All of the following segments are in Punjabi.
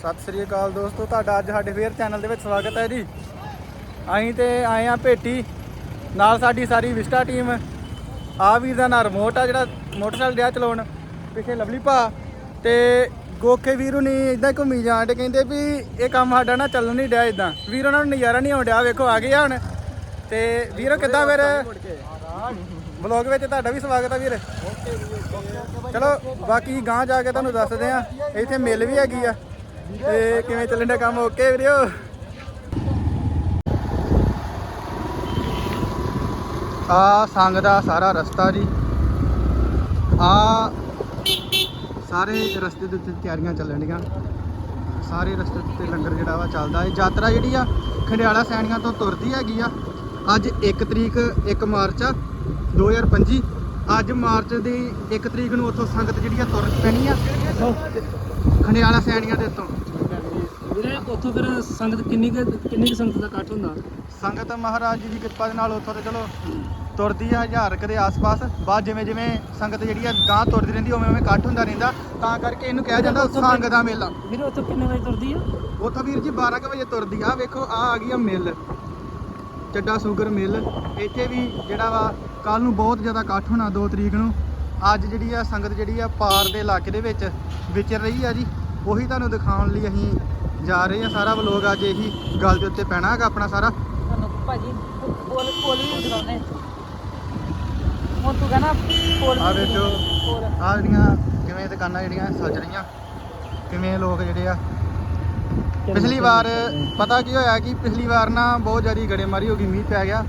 ਸਤਿ ਸ੍ਰੀ ਅਕਾਲ ਦੋਸਤੋ, ਤੁਹਾਡਾ ਅੱਜ ਸਾਡੇ ਫੇਰ ਚੈਨਲ ਦੇ ਵਿੱਚ ਸਵਾਗਤ ਹੈ ਜੀ। ਅਸੀਂ ਤੇ ਆਏ ਆ ਭੇਟੀ, ਨਾਲ ਸਾਡੀ ਸਾਰੀ ਵਿਸਟਾ ਟੀਮ। ਆ ਵੀਰ ਦਾ ਨਾਂ ਰਿਮੋਟ ਆ ਜਿਹੜਾ ਮੋਟਰਸਾਈਕਲ ਡਿਆ ਚਲਾਉਣ, ਪਿੱਛੇ ਲਵਲੀ ਭਾ ਤੇ ਗੋਖੇ ਵੀਰੂ ਨਹੀਂ ਇਦਾਂ ਘੁੰਮੀ ਜਾਣ ਤੇ ਕਹਿੰਦੇ ਵੀ ਇਹ ਕੰਮ ਸਾਡਾ ਨਾ ਚੱਲਣ ਨਹੀਂ ਡਿਆ ਇਦਾਂ ਵੀਰ ਉਹਨਾਂ ਨੂੰ ਨਜ਼ਾਰਾ ਨਹੀਂ ਆਉਣ ਡਿਆ ਵੇਖੋ, ਆ ਗਏ ਆ ਹੁਣ। ਤੇ ਵੀਰੋ, ਕਿੱਦਾਂ ਫਿਰ? ਬਲੌਗ ਵਿੱਚ ਤੁਹਾਡਾ ਵੀ ਸਵਾਗਤ ਆ ਵੀਰ। ਚਲੋ, ਬਾਕੀ ਗਾਂ ਜਾ ਕੇ ਤੁਹਾਨੂੰ ਦੱਸਦੇ ਆ ਇੱਥੇ ਮਿਲ ਵੀ ਹੈਗੀ ਆ। ਤੇ ਕਿਵੇਂ ਚੱਲਣ ਦਾ ਕੰਮ? ਓਕੇ ਵੀਰਿਓ ਆ ਸੰਗ ਦਾ ਸਾਰਾ ਰਸਤਾ ਜੀ। ਆ ਸਾਰੇ ਰਸਤੇ ਦੇ ਉੱਤੇ ਤਿਆਰੀਆਂ ਚੱਲਣੀਆਂ ਸਾਰੇ ਰਸਤੇ ਉੱਤੇ ਲੰਗਰ ਜਿਹੜਾ ਵਾ ਚੱਲਦਾ। ਇਹ ਯਾਤਰਾ ਜਿਹੜੀ ਆ, ਖੰਡਿਆਲਾ ਸੈਣੀਆਂ ਤੋਂ ਤੁਰਦੀ ਹੈਗੀ ਆ। ਅੱਜ 1 ਤਰੀਕ 1 ਮਾਰਚ ਆ 2025 ਅੱਜ ਮਾਰਚ ਦੀ 1 ਤਰੀਕ ਨੂੰ ਉੱਥੋਂ ਸੰਗਤ ਜਿਹੜੀ ਆ ਤੁਰ ਪੈਣੀ ਆ। ਖੰਡਿਆਲਾ ਸੈਣੀਆਂ ਦੇ ਉੱਤੋਂ। ਵੀਰੇ ਉੱਥੋਂ ਫਿਰ ਸੰਗਤ ਕਿੰਨੀ ਕੁ ਕਿੰਨੀ ਕੁ ਸੰਗਤ ਦਾ ਇਕੱਠ ਹੁੰਦਾ? ਸੰਗਤ ਮਹਾਰਾਜ ਜੀ ਦੀ ਕਿਰਪਾ ਦੇ ਨਾਲ ਉੱਥੋਂ ਤੇ ਚਲੋ ਤੁਰਦੀ ਆ ਹਜ਼ਾਰ ਕੁ ਦੇ ਆਸ-ਪਾਸ। ਬਾਅਦ ਜਿਵੇਂ ਜਿਵੇਂ ਸੰਗਤ ਜਿਹੜੀ ਆ ਗਾਂ ਤੁਰਦੀ ਰਹਿੰਦੀ ਉਵੇਂ ਉਵੇਂ ਇਕੱਠ ਹੁੰਦਾ ਰਹਿੰਦਾ। ਤਾਂ ਕਰਕੇ ਇਹਨੂੰ ਕਿਹਾ ਜਾਂਦਾ ਸੰਗ ਦਾ ਮੇਲਾ। ਵੀਰੇ ਉੱਥੋਂ ਕਿੰਨੇ ਵਜੇ ਤੁਰਦੀ ਆ? ਉੱਥੋਂ ਵੀਰ ਜੀ 12 ਕੁ ਵਜੇ ਤੁਰਦੀ ਆ। ਵੇਖੋ ਆ ਆ ਗਈ ਆ ਮਿਲ। Chadha sugar mill. ਇੱਥੇ ਵੀ ਜਿਹੜਾ ਵਾ ਕੱਲ ਨੂੰ ਬਹੁਤ ਜ਼ਿਆਦਾ ਇਕੱਠ ਹੋਣਾ 2 ਤਰੀਕ ਨੂੰ। ਅੱਜ ਜਿਹੜੀ ਆ ਸੰਗਤ ਜਿਹੜੀ ਆ ਪਾਰ ਦੇ ਇਲਾਕੇ ਦੇ ਵਿੱਚ ਵਿਚਰ ਰਹੀ ਆ ਜੀ ਉਹੀ ਤੁਹਾਨੂੰ ਦਿਖਾਉਣ ਲਈ ਅਸੀਂ ਜਾ ਰਹੇ ਆ। ਸਾਰਾ ਵਲੋਗ ਅੱਜ ਇਹੀ ਗੱਲ ਦੇ ਉੱਤੇ ਪੈਣਾ ਹੈਗਾ ਆਪਣਾ ਸਾਰਾ। ਤੁਹਾਨੂੰ ਭਾਜੀ ਪੋਲ ਪੋਲ ਵੀ ਦਿਖਾਉਣੇ ਹੁਣ ਤੂੰ ਕਹਿੰਦਾ ਪੋਲ ਆ ਵੇਖੋ ਆ ਜਿਹੜੀਆਂ ਕਿਵੇਂ ਦੁਕਾਨਾਂ ਜਿਹੜੀਆਂ ਸੱਜ ਰਹੀਆਂ ਕਿਵੇਂ ਲੋਕ ਜਿਹੜੇ ਆ। ਪਿਛਲੀ ਵਾਰ ਪਤਾ ਕੀ ਹੋਇਆ ਕਿ ਪਿਛਲੀ ਵਾਰ ਨਾ ਬਹੁਤ ਜ਼ਿਆਦਾ ਗੜੇਮਾਰੀ ਹੋ ਗਈ ਮੀਂਹ ਪੈ ਗਿਆ।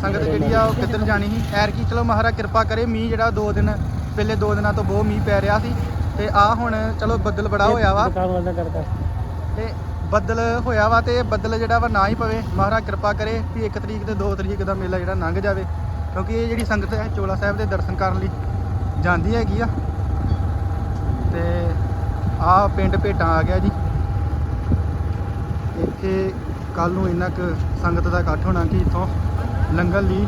ਸੰਗਤ ਜਿਹੜੀ ਆ ਉਹ ਕਿੱਧਰ ਜਾਣੀ ਸੀ? ਐਰ ਕੀ ਚਲੋ ਮਹਾਰਾਜ ਕਿਰਪਾ ਕਰੇ ਮੀਂਹ ਜਿਹੜਾ ਦੋ ਦਿਨ ਪਹਿਲੇ ਦੋ ਦਿਨਾਂ ਤੋਂ ਬਹੁਤ ਮੀਂਹ ਪੈ ਰਿਹਾ ਸੀ। ਤੇ ਆ ਹੁਣ ਚਲੋ ਬੱਦਲ ਬੜਾ ਹੋਇਆ ਵਾ। ਤੇ ਬੱਦਲ ਹੋਇਆ ਵਾ ਤੇ ਬੱਦਲ ਜਿਹੜਾ ਵਾ ਨਾ ਹੀ ਪਵੇ। ਮਹਾਰਾਜ ਕਿਰਪਾ ਕਰੇ ਵੀ 1 ਤਰੀਕ ਤੇ 2 ਤਰੀਕ ਦਾ ਮੇਲਾ ਜਿਹੜਾ ਲੰਘ ਜਾਵੇ। ਕਿਉਂਕਿ ਇਹ ਜਿਹੜੀ ਸੰਗਤ ਹੈ ਚੋਲਾ ਸਾਹਿਬ ਦੇ ਦਰਸ਼ਨ ਕਰਨ ਲਈ ਜਾਂਦੀ ਹੈਗੀ ਆ। ਤੇ ਆ ਪਿੰਡ ਭੇਟਾਂ ਆ ਗਿਆ ਜੀ। ਇੱਥੇ ਕੱਲ ਨੂੰ ਇੰਨਾ ਕੁ ਸੰਗਤ ਦਾ ਇਕੱਠ ਹੋਣਾ ਕਿ ਇੱਥੋਂ ਲੰਘਣ ਲਈ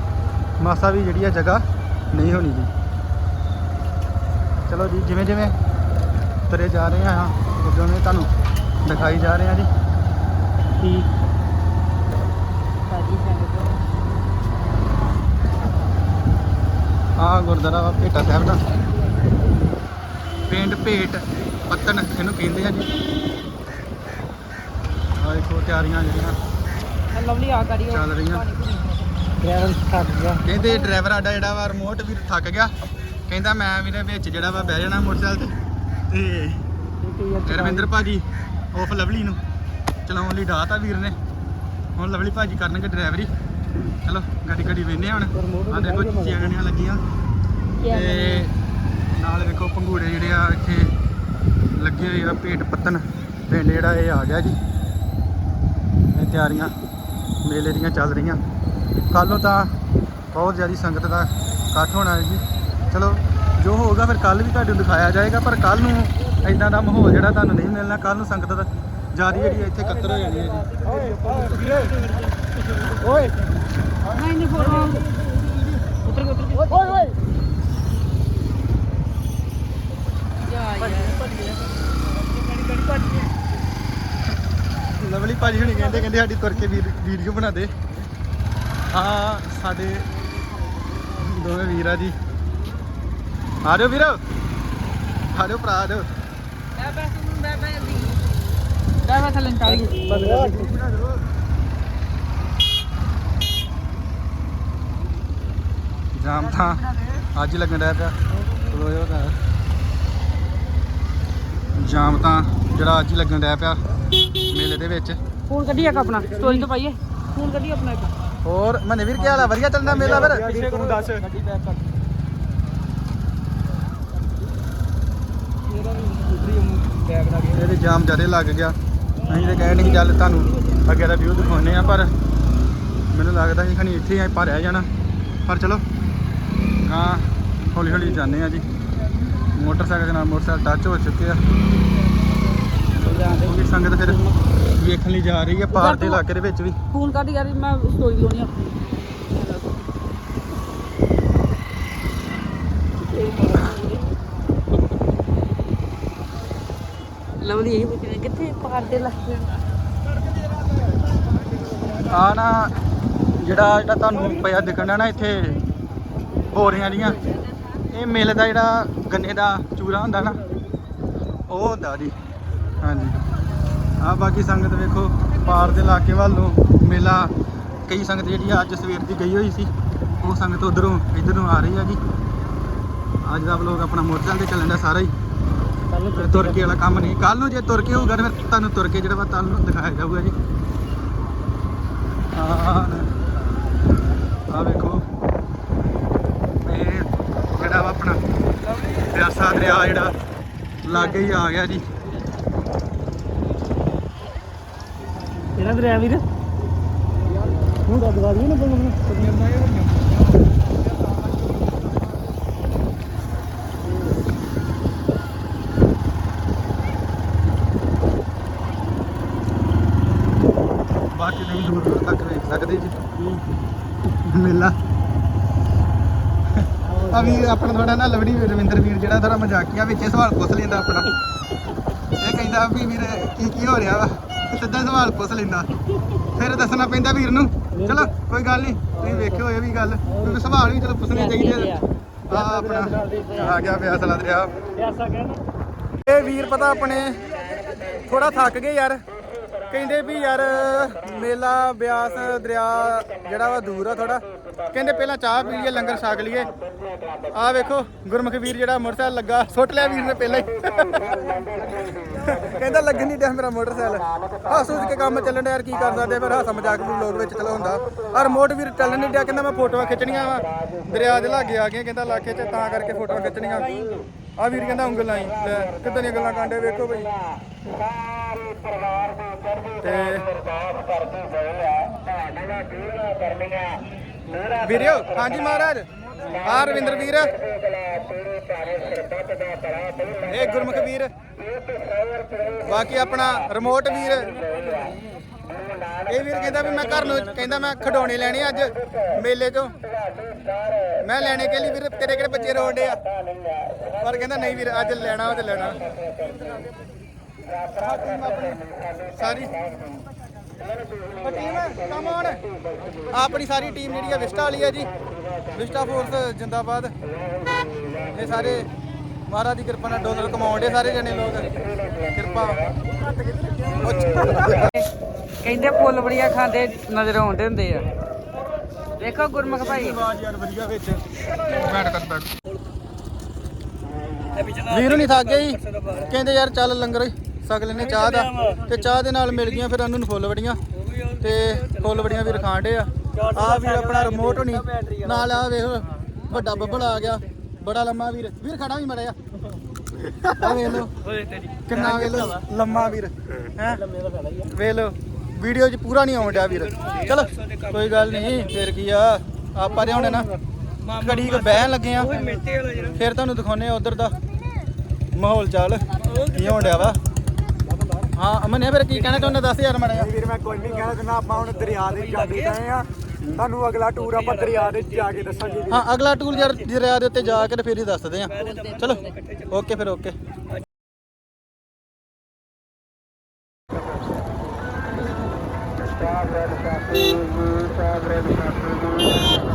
ਮਾਸਾ ਵੀ ਜਿਹੜੀ ਆ ਜਗ੍ਹਾ ਨਹੀਂ ਹੋਣੀ ਜੀ। ਚਲੋ ਜੀ ਜਿਵੇਂ ਜਿਵੇਂ ਤੁਰੇ ਜਾ ਰਹੇ ਆ ਉਦੋਂ ਨੇ ਤੁਹਾਨੂੰ ਦਿਖਾਈ ਜਾ ਰਹੇ ਆ ਜੀ। ਸੰਗਤ ਆ ਗੁਰਦੁਆਰਾ ਭੇਟਾ ਸਾਹਿਬ ਦਾ। ਪਿੰਡ ਭੇਟ ਪੱਤਨ ਇਹਨੂੰ ਕਹਿੰਦੇ ਆ ਜੀ। ਆ ਦੇਖੋ ਤਿਆਰੀਆਂ ਜਿਹੜੀਆਂ ਲਵਲੀ ਆ ਗਾੜੀ ਚੱਲ ਰਹੀਆਂ। ਡਰਾਈਵਰ ਥੱਕ ਗਿਆ। ਕਹਿੰਦੇ ਡਰਾਈਵਰ ਸਾਡਾ ਜਿਹੜਾ ਵਾ ਰਿਮੋਟ ਵੀ ਥੱਕ ਗਿਆ। ਕਹਿੰਦਾ ਮੈਂ ਵੀਰੇ ਵਿੱਚ ਜਿਹੜਾ ਵਾ ਬਹਿ ਜਾਣਾ ਮੋਟਰਸਾਈਕਲ ਤੇ। ਤੇ ਰਵਿੰਦਰ ਭਾਜੀ ਆਫ ਲਵਲੀ ਨੂੰ ਚਲਾਉਣ ਲਈ ਡਾਤਾ ਵੀਰ ਨੇ। ਹੁਣ ਲਵਲੀ ਭਾਜੀ ਕਰਨਗੇ ਡਰਾਈਵਰੀ ਚਲੋ ਗੱਡੀ ਗੱਡੀ ਵੇਨੇ ਹੁਣ। ਆ ਦੇਖੋ ਚਿਆਣੀਆਂ ਲੱਗੀਆਂ। ਤੇ ਨਾਲ ਵੇਖੋ ਪੰਘੂੜੇ ਜਿਹੜੇ ਆ ਇੱਥੇ ਲੱਗੇ ਹੋਏ ਆ ਭੇਟ ਪੱਤਨ ਪਿੰਡ ਜਿਹੜਾ ਇਹ ਆ ਗਿਆ ਜੀ। ਇਹ ਤਿਆਰੀਆਂ ਮੇਲੇ ਦੀਆਂ ਚੱਲ ਰਹੀਆਂ। ਕੱਲੋਂ ਤਾਂ ਬਹੁਤ ਜ਼ਿਆਦਾ ਸੰਗਤ ਦਾ ਇਕੱਠ ਹੋਣਾ ਹੈ ਜੀ। ਚਲੋ ਜੋ ਹੋਊਗਾ ਫਿਰ ਕੱਲ ਵੀ ਤੁਹਾਨੂੰ ਦਿਖਾਇਆ ਜਾਏਗਾ ਪਰ ਕੱਲ ਨੂੰ ਇਦਾਂ ਦਾ ਮਾਹੌਲ ਜਿਹੜਾ ਤੁਹਾਨੂੰ ਨਹੀਂ ਮਿਲਣਾ ਕੱਲ ਨੂੰ ਸੰਗਤ ਦਾ ਜ਼ਿਆਦਾ ਜਿਹੜੀ ਇੱਥੇ ਇਕੱਤਰ ਹੋ ਜਾਣੀ ਹੈ ਜੀ। ਓਏ। ਨਹੀਂ ਨਹੀਂ ਫੋਟੋ ਉਤਰ ਉਤਰ ਓਏ ਓਏ ਲਵਲੀ ਭਾਜੀ ਹੁਣੀ ਕਹਿੰਦੇ ਕਹਿੰਦੇ ਸਾਡੀ ਤੁਰ ਕੇ ਵੀਡੀਓ ਬਣਾ ਦੇ। ਆ ਸਾਡੇ ਦੋਵੇਂ ਵੀਰ ਆ ਜੀ। ਆ ਜਾਓ ਵੀਰ। ਆ ਜਾਓ ਭਰਾ ਆ ਜਾਓ। ਮੈਂ ਬੈਠ ਮੈਂ ਮੈਂ ਡਰਾਈਵਰ ਥੱਲੇ ਨਿਕਾਲੀ ਜਾਮ ਤਾਂ ਅੱਜ ਲੱਗਣ ਡਿਆ ਪਿਆ। ਰੋਇਓ ਤਾਂ ਜਾਮ ਤਾਂ ਜਿਹੜਾ ਅੱਜ ਹੀ ਲੱਗਣ ਡਿਆ ਪਿਆ। ਮੇਲੇ ਦੇ ਵਿੱਚ। ਫੋਨ ਕੱਢੀ ਇੱਕ ਆਪਣਾ। ਸਟੋਰੀ ਤੇ ਪਾਈਏ। ਫੋਨ ਕੱਢੀ ਆਪਣਾ ਇੱਕ। ਹੋਰ ਮਨੇ ਵੀਰ ਕੀ ਹਾਲ ਆ ਵਧੀਆ ਚੱਲਦਾ ਮੇਲਾ ਫਿਰ। ਤੂੰ ਦੱਸ। ਗੱਡੀ ਬੈਕ ਕਰ। ਇਹਦਾ ਜਾਮ ਜ਼ਿਆਦਾ ਲੱਗ ਗਿਆ। ਅਸੀਂ ਤੇ ਕਹਿ ਨਹੀਂ ਚੱਲ ਤੁਹਾਨੂੰ ਅੱਗੇ ਦਾ ਵਿਊ ਦਿਖਾਉਨੇ ਆ ਪਰ ਮੈਨੂੰ ਲੱਗਦਾ ਸੀ ਖਣੀ ਇੱਥੇ ਹੀ ਭਰਿਆ ਜਾਣਾ। ਪਰ ਚਲੋ ਹਾਂ ਹੌਲੀ ਹੌਲੀ ਜਾਂਦੇ ਆ ਜੀ। ਮੋਟਰਸਾਈਕਲ ਦੇ ਨਾਲ ਮੋਟਰਸਾਈਕਲ ਟੱਚ ਹੋ ਚੁੱਕੇ ਆ। ਸੰਗਤ ਫਿਰ ਵੇਖਣ ਲਈ ਜਾ ਰਹੀ ਹੈ ਪਾਰ ਦੇ ਇਲਾਕੇ ਦੇ ਵਿੱਚ ਵੀ। ਫੋਨ ਕੱਢ ਯਾਰ ਮੈਂ ਸਟੋਰੀ ਲਾਉਣੀ ਆਪਣੀ। ਲਵਲੀ ਇਹੀ ਪੁੱਛਣਾ ਕਿੱਥੇ ਪਾਰ ਦੇ ਲੱਗੇ ਆ? ਨਾ ਜਿਹੜਾ ਜਿਹੜਾ ਤੁਹਾਨੂੰ ਪਿਆ ਦਿਖਣਾ ਨਾ ਇੱਥੇ ਬੋਰੀਆਂ ਦੀਆਂ ਇਹ ਮਿਲ ਦਾ ਜਿਹੜਾ ਗੰਨੇ ਦਾ ਚੂਰਾ ਹੁੰਦਾ ਨਾ ਉਹ ਹੁੰਦਾ ਜੀ। ਹਾਂਜੀ। ਆ ਬਾਕੀ ਸੰਗਤ ਵੇਖੋ ਪਾਰ ਦੇ ਇਲਾਕੇ ਵੱਲ ਮੇਲਾ ਕਈ ਸੰਗਤ ਜਿਹੜੀ ਅੱਜ ਸਵੇਰ ਦੀ ਗਈ ਹੋਈ ਸੀ ਉਹ ਸੰਗਤ ਉਧਰੋਂ ਇਧਰ ਨੂੰ ਆ ਰਹੀ ਆ ਜੀ ਅੱਜ ਦਾ ਵਲੋਗ ਆਪਣਾ ਮੋਟਰਸਾਈਕਲ ਤੇ ਚੱਲਣ ਦਾ ਸਾਰਾ ਹੀ। ਤੁਰ ਕੇ ਵਾਲਾ ਕੰਮ ਨਹੀਂ। ਕੱਲ ਨੂੰ ਜੇ ਤੁਰ ਕੇ ਹੋਊਗਾ ਤਾਂ ਫਿਰ ਤੁਹਾਨੂੰ ਤੁਰ ਕੇ ਜਿਹੜਾ ਵਾ ਤੁਹਾਨੂੰ ਦਿਖਾਇਆ ਜਾਊਗਾ ਜੀ। ਆ ਵੇਖੋ। ਇਹ ਜਿਹੜਾ ਵਾ ਆਪਣਾ ਰਿਆਸਾ ਦਰਿਆ ਜਿਹੜਾ ਲਾਗੇ ਹੀ ਆ ਗਿਆ ਜੀ। ਤੇਰਾ ਦਰਿਆ ਵੀਰ। ਹੁਣ ਤਾਂ ਦਵਾ ਦੀ ਨਾ ਬੰਦ ਬਾਕੀ ਤੁਸੀਂ ਦੂਰ ਦੂਰ ਤੱਕ ਵੇਖ ਸਕਦੇ ਜੀ। ਮੇਲਾ। ਆ ਵੀ ਆਪਣਾ ਥੋੜਾ ਨਾ ਲਵੜੀ ਰਵਿੰਦਰ ਵੀਰ ਜਿਹੜਾ ਥੋੜਾ ਮਜ਼ਾਕੀਆ ਵਿੱਚ ਇਹ ਸਵਾਲ ਪੁੱਛ ਲੈਂਦਾ ਆਪਣਾ। ਇਹ ਕਹਿੰਦਾ ਵੀ ਵੀਰ, ਕੀ ਕੀ ਹੋ ਰਿਹਾ ਵਾ? ਸਿੱਧਾ ਸਵਾਲ ਪੁੱਛ ਲੈਂਦਾ। ਫਿਰ ਦੱਸਣਾ ਪੈਂਦਾ ਵੀਰ ਨੂੰ। ਚਲੋ, ਕੋਈ ਗੱਲ ਨਹੀਂ ਤੁਸੀਂ ਵੇਖਿਓ ਇਹ ਵੀ ਗੱਲ। ਕਿਉਂਕਿ ਸਵਾਲ ਵੀ ਚਲੋ ਪੁੱਛਣੇ ਚਾਹੀਦੇ ਆ। ਆਹ ਆਪਣਾ ਆ ਗਿਆ ਪਿਆਸਲਾ ਦਰਿਆ ਐਸਾ ਕਹਿਣਾ ਇਹ ਵੀਰ ਪਤਾ ਆਪਣੇ ਥੋੜਾ ਥੱਕ ਗਏ ਯਾਰ। ਕਹਿੰਦੇ ਵੀ ਯਾਰ ਮੇਲਾ, ਬਿਆਸ, ਦਰਿਆ ਜਿਹੜਾ ਵਾ ਦੂਰ ਆ ਥੋੜਾ ਕਹਿੰਦੇ ਪਹਿਲਾਂ ਚਾਹ ਪੀ ਲਈਏ, ਲੰਗਰ ਛਕ ਲਈਏ। ਆ ਵੇਖੋ, ਗੁਰਮੁਖ ਵੀਰ ਜਿਹੜਾ ਮੋਟਰਸਾਈਕਲ ਲੱਗਾ, ਸੁੱਟ ਲਿਆ ਵੀਰ ਨੇ ਪਹਿਲਾਂ ਹੀ। ਕਹਿੰਦਾ ਲੱਗਣ ਨਹੀਂ ਡਿਆ ਮੇਰਾ ਮੋਟਰਸਾਈਕਲ। ਹੱਸ ਹੁੱਸ ਕੇ ਕੰਮ ਚੱਲਣ ਡਿਆ ਯਾਰ, ਕੀ ਕਰ ਸਕਦੇ ਫਿਰ ਹਾਸਾ ਮਜ਼ਾਕ ਵੀ ਲੋਕ ਵਿੱਚ ਚਲੋ ਹੁੰਦਾ। ਔਰ ਮੋਟ ਵੀਰ ਚੱਲਣ ਨਹੀਂ ਡਿਆ, ਕਹਿੰਦਾ ਮੈਂ ਫੋਟੋਆਂ ਖਿੱਚਣੀਆਂ ਵਾ। ਦਰਿਆ ਦੇ ਲਾਗੇ ਆ ਗਏ ਕਹਿੰਦਾ ਇਲਾਕੇ 'ਚ, ਤਾਂ ਕਰਕੇ ਫੋਟੋਆਂ ਖਿੱਚਣੀਆਂ। ਆ ਵੀਰ ਕਹਿੰਦਾ ਉਂਗਲਾਂ ਲਾਈ ਕਿੱਦਾਂ ਦੀਆਂ ਗੱਲਾਂ ਕਾਂਡੇ ਵੇਖੋ ਬਈ। ਤੇ ਵੀਰਿਓ, ਹਾਂਜੀ ਮਹਾਰਾਜ। ਆ ਰਵਿੰਦਰ ਵੀਰ। ਇਹ ਗੁਰਮੁਖ ਵੀਰ। ਬਾਕੀ ਆਪਣਾ ਰਿਮੋਟ ਵੀਰ। ਇਹ ਵੀਰ ਕਹਿੰਦਾ ਵੀ ਮੈਂ ਘਰ ਨੂੰ, ਕਹਿੰਦਾ ਮੈਂ ਖਡੌਣੇ ਲੈਣੇ ਅੱਜ ਮੇਲੇ ਤੋਂ ਮੈਂ ਲੈਣੇ ਕੇ ਲਈ ਵੀਰ, ਤੇਰੇ ਕਿਹੜੇ ਬੱਚੇ ਰੋਂਡੇ ਆ? ਪਰ ਕਹਿੰਦਾ ਨਹੀਂ ਵੀਰ, ਅੱਜ ਲੈਣਾ ਉਹ ਤੇ ਲੈਣਾ। ਸਾਰੀ ਟੀਮ ਕਮ ਔਨ ਆਪਣੀ ਸਾਰੀ ਟੀਮ ਜਿਹੜੀ ਆ ਵਿਸਟਾ ਵਾਲੀ ਆ ਜੀ। ਵਿਸਟਾ ਫੋਰਸ ਜਿੰਦਾਬਾਦ। ਇਹ ਸਾਰੇ ਮਹਾਰਾਜ ਦੀ ਕਿਰਪਾ ਨਾਲ ਡਾਲਰ ਕਮਾਉਂਦੇ ਸਾਰੇ ਜਣੇ ਲੋਕ। ਕਿਰਪਾ। ਕਹਿੰਦੇ ਫੁੱਲ ਬੜੀਆਂ ਖਾਂਦੇ ਨਜ਼ਰ ਆਉਂਦੇ ਹੁੰਦੇ ਆ। ਵੇਖੋ ਗੁਰਮੁਖ ਭਾਈ। ਆਵਾਜ਼ ਯਾਰ ਵਧੀਆ ਵਿੱਚ। ਬੈਠ ਕਰ ਬੈਠ ਵੀਰ ਨਹੀਂ ਥੱਕ ਗਏ ਜੀ। ਕਹਿੰਦੇ ਯਾਰ ਚੱਲ ਲੰਗਰ। ਛਕ ਲੈਨੇ ਚਾਹ ਦਾ। ਤੇ ਚਾਹ ਦੇ ਨਾਲ ਮਿਲ ਗਈਆਂ ਫਿਰ ਉਹਨਾਂ ਨੂੰ ਫੁੱਲ ਵੜੀਆਂ। ਤੇ ਫੁੱਲ ਵੜੀਆਂ ਵੀਰ ਖਾਂਡੇ ਆ। ਆ ਵੀਰ ਆਪਣਾ ਰਿਮੋਟ ਹੋਣੀ ਨਾਲ ਆ ਵੇਖ ਵੱਡਾ ਬੱਬਲ ਆ ਗਿਆ। ਬੜਾ ਲੰਮਾ ਵੀਰ। ਵੀਰ ਖੜਾ ਵੀ ਮੜਿਆ। ਆ ਵੇਖ ਲੋ ਕਿੰਨਾ ਵੇਖ ਲੋ ਲੰਮਾ ਵੀਰ। ਹੈ? ਵੇਖ ਲੋ ਵੀਡੀਓ 'ਚ ਪੂਰਾ ਨਹੀਂ ਆਉਣ ਡਿਆ ਵੀਰ। ਚਲੋ, ਕੋਈ ਗੱਲ ਨਹੀਂ। ਫਿਰ ਕੀ ਆ? ਆਪਾਂ ਤੇ ਹੁਣ ਨਾ ਘੜੀ ਕੋ ਬਹਿਣ ਲੱਗੇ ਆ। ਫਿਰ ਤੁਹਾਨੂੰ ਦਿਖਾਉਨੇ ਆ ਉਧਰ ਦਾ ਮਾਹੌਲ ਚਾਲ। ਕੀ ਹੋਣ ਡਿਆ ਵਾ? ਹਾਂ ਅਮਨ ਇਹ ਫਿਰ ਕੀ ਕਹਿਣਾ ਚਾਹੁੰਦਾ ਦੱਸ ਯਾਰ ਮਾੜਾ ਜਿਹਾ। ਵੀਰ ਮੈਂ ਕੋਈ ਨਹੀਂ ਕਹਿਣਾ ਚਾਹੁੰਦਾ ਆਪਾਂ ਹੁਣ ਦਰਿਆ ਦੇ ਜਾਂਦੇ ਪਏ ਆ ਤੁਹਾਨੂੰ ਅਗਲਾ ਟੂਰ ਆਪਾਂ ਦਰਿਆ ਦੇ ਜਾ ਕੇ ਦੱਸਾਂਗੇ ਹਾਂ ਅਗਲਾ ਟੂਰ ਯਾਰ ਦਰਿਆ ਦੇ ਉੱਤੇ ਜਾ ਕੇ ਤੇ ਫਿਰ ਹੀ ਦੱਸਦੇ ਆ। ਚਲੋ ਓਕੇ ਫਿਰ ਓਕੇ ਗਰਮਾ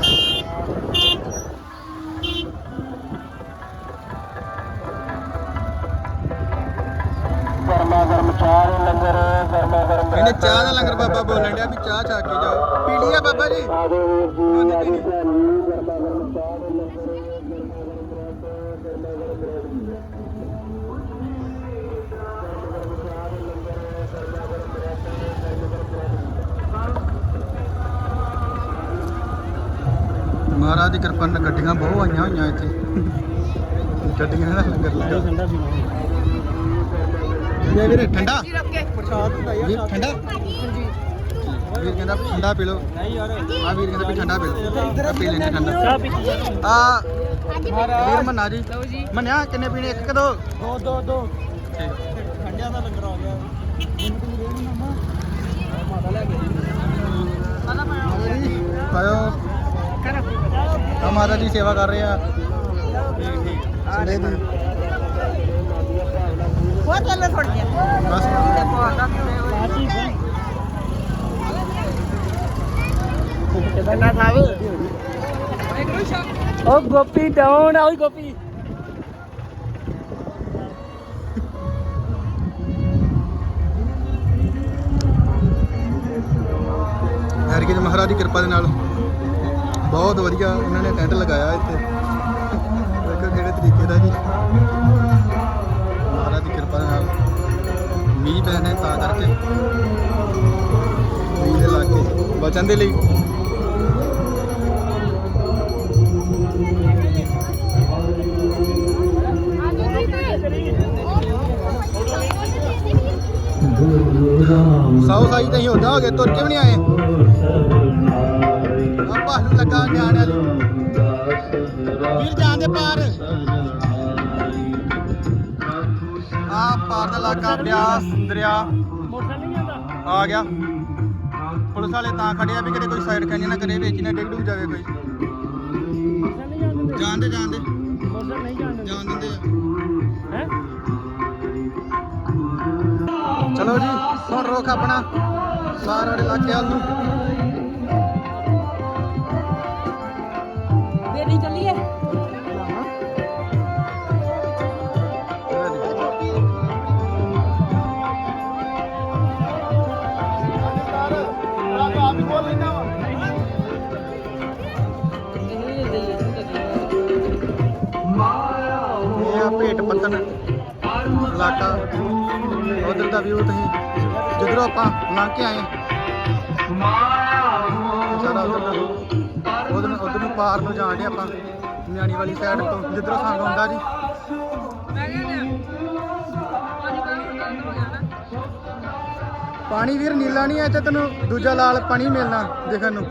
ਗਰਮ ਚਾਹ ਦੇ ਲੰਗਰ ਗਰਮਾ ਗਰਮ ਕਹਿੰਦੇ ਚਾਹ ਦਾ ਲੰਗਰ ਬਾਬਾ ਬੋਲਣ ਡਿਆ ਵੀ ਚਾਹ ਛਕ ਕੇ ਜਾਓ। ਪੀ ਲਈ ਆ ਬਾਬਾ ਜੀ? ਆਦੇ ਵੀਰ ਜੀ ਉਹ ਦਿੱਤੀ ਨੀ। ਗਰਮਾ ਗਰਮ ਚਾਹ ਦੇ ਲੰਗਰ ਮਹਾਰਾਜ ਦੀ ਕਿਰਪਾ ਨਾਲ ਗੱਡੀਆਂ ਬਹੁਤ ਆਈਆਂ ਹੋਈਆਂ ਇੱਥੇ। ਗੱਡੀਆਂ ਦਾ ਲੰਗਰ ਲੱਗਾ ਠੰਡਾ ਪੀਣਾ ਇਹ ਵੀਰੇ ਠੰਡਾ? ਪ੍ਰਸ਼ਾਦ ਹੁੰਦਾ ਯਾਰ ਠੰਡਾ? ਵੀਰ ਕਹਿੰਦਾ ਠੰਡਾ ਪੀ ਲਓ। ਨਹੀਂ ਯਾਰ। ਆ ਵੀਰ ਕਹਿੰਦਾ ਵੀ ਠੰਡਾ ਪੀ ਲਓ। ਆ ਪੀ ਲੈਂਦੇ ਠੰਡਾ। ਆ ਵੀਰ ਮੰਨਾ ਜੀ। ਮੰਨਿਆ ਕਿੰਨੇ ਪੀਣੇ? ਇੱਕ ਕਿ ਦੋ। ਦੋ ਦੋ ਦੋ। ਠੀਕ। ਠੰਡਿਆਂ ਦਾ ਲੰਗਰ ਆ ਗਿਆ। ਦੇ ਮਾਤਾ ਲੈ ਆ। ਜੀ ਸੇਵਾ ਕਰ ਰਹੇ ਆ। ਸੰਡੇ ਦੀ ਲੈ ਥੋੜੀ ਬਸ। ਤੇ ਕਿੰਨਾ ਉਹ ਗੋਪੀ ਆਈ ਗੋਪੀ। ਮਹਾਰਾਜ ਦੀ ਕਿਰਪਾ ਦੇ ਨਾਲ ਬਹੁਤ ਵਧੀਆ ਉਹਨਾਂ ਨੇ ਟੈਂਟ ਲਗਾਇਆ ਇੱਥੇ। ਦੇਖੋ ਕਿਹੜੇ ਤਰੀਕੇ ਦਾ ਜੀ। ਮੀਂਹ ਪੈ ਨੇ ਤਾਂ ਕਰਕੇ। ਮੀਂਹ ਦੇ ਲਾ ਕੇ ਬਚਣ ਦੇ ਲਈ। ਸਾਉ ਸਾਈ ਤਾਂ ਹੀ ਹੁੰਦਾ ਹੋ ਗਏ ਤੁਰ ਕੇ ਵੀ ਨਹੀਂ ਆਏ। ਇਲਾਕਾ ਬਿਆਸ ਦਰਿਆ ਮੋਟਰਸਾਈਕਲ ਨਹੀਂ ਜਾਂਦਾ ਆ ਗਿਆ। ਪੁਲਿਸ ਵਾਲੇ ਤਾਂ ਖੜੇ ਆ ਵੀ ਕਿਤੇ ਕੋਈ ਸਾਈਡ ਕੈਨੀ ਨਾ ਕਰੇ ਵਿੱਚ ਨਾ ਡਿੱਗ ਡੁੱਗ ਜਾਵੇ ਕੋਈ। ਮੋਟਰਸਾਈਕਲ ਨਹੀਂ ਜਾਂਦੇ ਜਾਣ ਦੇ ਜਾਣ ਦੇ ਮੋਟਰਸਾਈਕਲ ਨਹੀਂ ਜਾਂਦੇ ਜਾਣ ਦਿੰਦੇ ਹੈ? ਚਲੋ ਜੀ ਹੁਣ ਰੋਕ ਆਪਣਾ ਸਾਰੇ ਇਲਾਕੇ ਵੱਲ ਨੂੰ। ਇਲਾਕਾ ਉਧਰ ਦਾ ਵਿਊ ਤੁਸੀਂ ਜਿੱਧਰੋਂ ਆਪਾਂ ਲੰਘ ਕੇ ਆਏ। ਸਾਰਾ ਉਧਰ ਉਧਰ ਉਧਰ ਨੂੰ ਪਾਰ ਨੂੰ ਜਾਣ ਡੇ ਆਪਾਂ, ਨਿਆਣੀ ਵਾਲੀ ਸਾਈਡ ਤੋਂ, ਜਿੱਧਰੋਂ ਸੰਗ ਹੁੰਦਾ ਜੀ। ਪਾਣੀ ਵੀਰ ਨੀਲਾ ਨਹੀਂ ਹੈ ਤੇ ਤੈਨੂੰ ਦੂਜਾ ਲਾਲ ਪਾਣੀ ਮਿਲਣਾ ਦੇਖਣ ਨੂੰ।